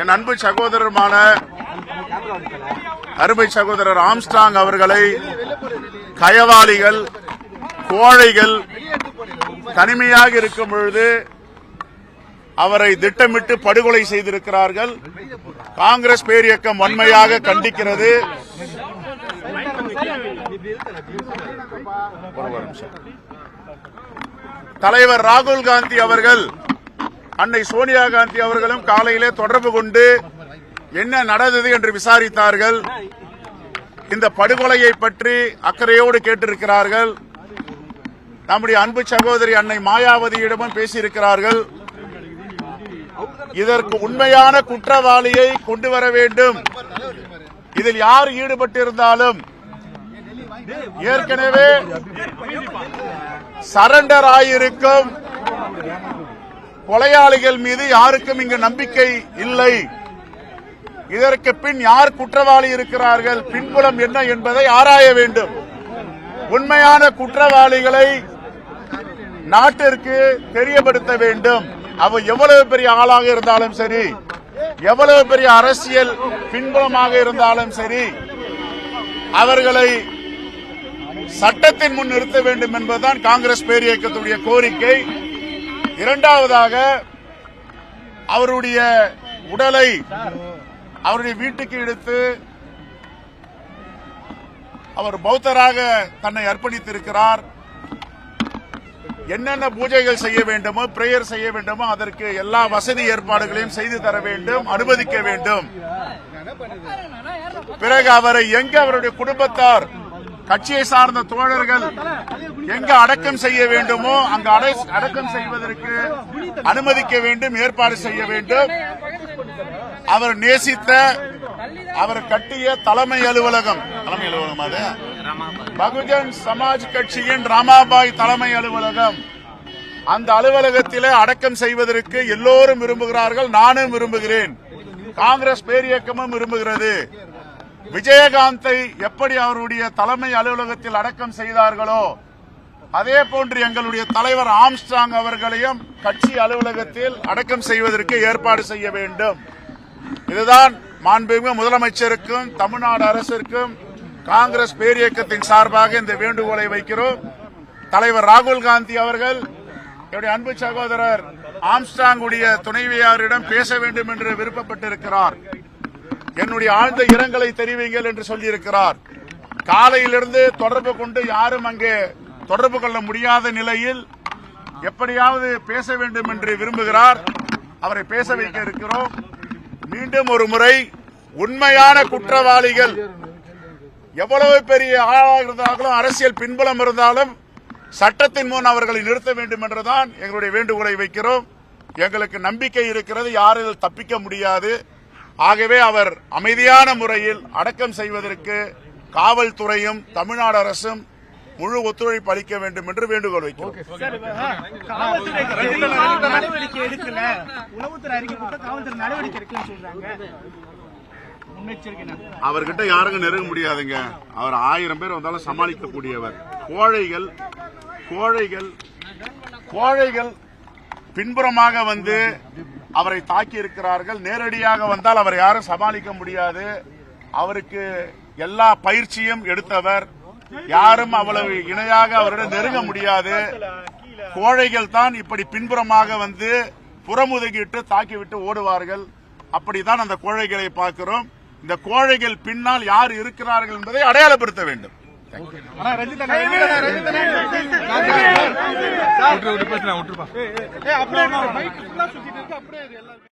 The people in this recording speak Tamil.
என் அன்பு சகோதரருமான அருமை சகோதரர் ஆம்ஸ்டாங் அவர்களை கயவாளிகள் கோழைகள் தனிமையாக இருக்கும் பொழுது அவரை திட்டமிட்டு படுகொலை செய்திருக்கிறார்கள். காங்கிரஸ் பேரியக்கம் வன்மையாக கண்டிக்கிறது. தலைவர் ராகுல் காந்தி அவர்கள் அன்னை சோனியா காந்தி அவர்களும் காலையிலே தொடர்பு கொண்டு என்ன நடந்தது என்று விசாரித்தார்கள். இந்த படுகொலையை பற்றி அக்கறையோடு கேட்டிருக்கிறார்கள். நம்முடைய அன்பு சகோதரி அன்னை மாயாவதியிடமும் பேசியிருக்கிறார்கள். இதற்கு உண்மையான குற்றவாளியை கொண்டு வர வேண்டும். இதில் யார் ஈடுபட்டிருந்தாலும் ஏற்கனவே சரண்டர் ஆயிருக்கும். கொலையாளிகள் மீது யாருக்கும் இங்கு நம்பிக்கை இல்லை. இதற்கு பின் யார் குற்றவாளி இருக்கிறார்கள் பின்புலம் என்ன என்பதை ஆராய வேண்டும். உண்மையான குற்றவாளிகளை நாட்டிற்கு தெரியப்படுத்த வேண்டும். அவ எவ்வளவு பெரிய ஆளாக இருந்தாலும் சரி எவ்வளவு பெரிய அரசியல் பின்புலமாக இருந்தாலும் சரி அவர்களை சட்டத்தின் முன் நிறுத்த வேண்டும் என்பதுதான் காங்கிரஸ் பேரியக்கத்துடைய கோரிக்கை. இரண்டாவதாக அவருடைய உடலை அவருடைய வீட்டுக்கு எடுத்து அவர் பௌத்தராக தன்னை அர்ப்பணித்திருக்கிறார். என்னென்ன பூஜைகள் செய்ய வேண்டுமோ பிரேயர் செய்ய வேண்டுமோ அதற்கு எல்லா வசதி ஏற்பாடுகளையும் செய்து தர வேண்டும் அனுமதிக்க வேண்டும். பிறகு அவரை எங்க அவருடைய குடும்பத்தார் கட்சியை சார்ந்த தோழர்கள் எங்க அடக்கம் செய்ய வேண்டுமோ அங்கு அடை- அடக்கம் செய்வதற்கு அனுமதிக்க வேண்டும் ஏற்பாடு செய்ய வேண்டும். அவர் நேசித்த அவர் கட்டிய தலைமை அலுவலகம். தலைமை அலுவலகம் அது? பகுஜன் சமாஜ் கட்சியின் ராமாபாய் தலைமை அலுவலகம். அந்த அலுவலகத்திலே அடக்கம் செய்வதற்கு எல்லோரும் விரும்புகிறார்கள். நானும் விரும்புகிறேன். காங்கிரஸ் பேரியக்கமும் விரும்புகிறது. விஜயகாந்தை எப்படி அவருடைய தலைமை அலுவலகத்தில் அடக்கம் செய்தார்களோ அதே போன்று எங்களுடைய தலைவர் ஆம்ஸ்டாங் அவர்களையும் கட்சி அலுவலகத்தில் அடக்கம் செய்வதற்கு ஏற்பாடு செய்ய வேண்டும். இதுதான் மாண்புமிகு முதலமைச்சருக்கும் தமிழ்நாடு அரசிற்கும் காங்கிரஸ் பேரியக்கத்தின் சார்பாக இந்த வேண்டுகோளை வைக்கிறோம். தலைவர் ராகுல் காந்தி அவர்கள் என்னுடைய அன்பு சகோதரர் ஆம்ஸ்டாங் உடைய துணைவியாரிடம் பேச வேண்டும் என்று விருப்பப்பட்டிருக்கிறார். என்னுடைய ஆழ்ந்த இரங்கலை தெரிவிங்கள் என்று சொல்லியிருக்கிறார். காலையிலிருந்து தொடர்பு கொண்டு யாரும் அங்கே தொடர்பு கொள்ள முடியாத நிலையில் எப்படியாவது பேச வேண்டும் என்று விரும்புகிறார். அவரை பேச வைக்க இருக்கிறோம். மீண்டும் ஒரு முறை உண்மையான குற்றவாளிகள் எவ்வளவு பெரிய ஆளாக இருந்தாலும் அரசியல் பின்புலம் இருந்தாலும் சட்டத்தின் முன் அவர்களை நிறுத்த வேண்டும் என்றுதான் எங்களுடைய வேண்டுகோளை வைக்கிறோம். எங்களுக்கு நம்பிக்கை இருக்கிறது யாரும் தப்பிக்க முடியாது. ஆகவே அவர் அமைதியான முறையில் அடக்கம் செய்வதற்கு காவல்துறையும் தமிழ்நாடு அரசும் முழு ஒத்துழைப்பு அளிக்க வேண்டும் என்று வேண்டுகோள் வைக்கிறோம். அவர்கிட்ட யாருக்கும் நெருங்க முடியாதுங்க. அவர் ஆயிரம் பேர் வந்தாலும் சமாளிக்கக்கூடியவர். கோழைகள் கோழைகள் கோழைகள் பின்புறமாக வந்து அவரை தாக்கி இருக்கிறார்கள். நேரடியாக வந்தால் அவர் யாரும் சமாளிக்க முடியாது. அவருக்கு எல்லா பயிற்சியும் எடுத்தவர். யாரும் அவ்வளவு இணையாக அவரிடம் நெருங்க முடியாது. கோழைகள் தான் இப்படி பின்புறமாக வந்து புறமுதுகிட்டு தாக்கிவிட்டு ஓடுவார்கள். அப்படித்தான் அந்த கோழைகளை பார்க்கிறோம். இந்த கோழைகள் பின்னால் யார் இருக்கிறார்கள் என்பதை அடையாளப்படுத்த வேண்டும். ஆனா ரஞ்சித் அண்ணா, ரஞ்சித் அப்படியே மைக் ஃபுல்லா சுத்திட்டு இருக்கு அப்படியே இது எல்லாரும்.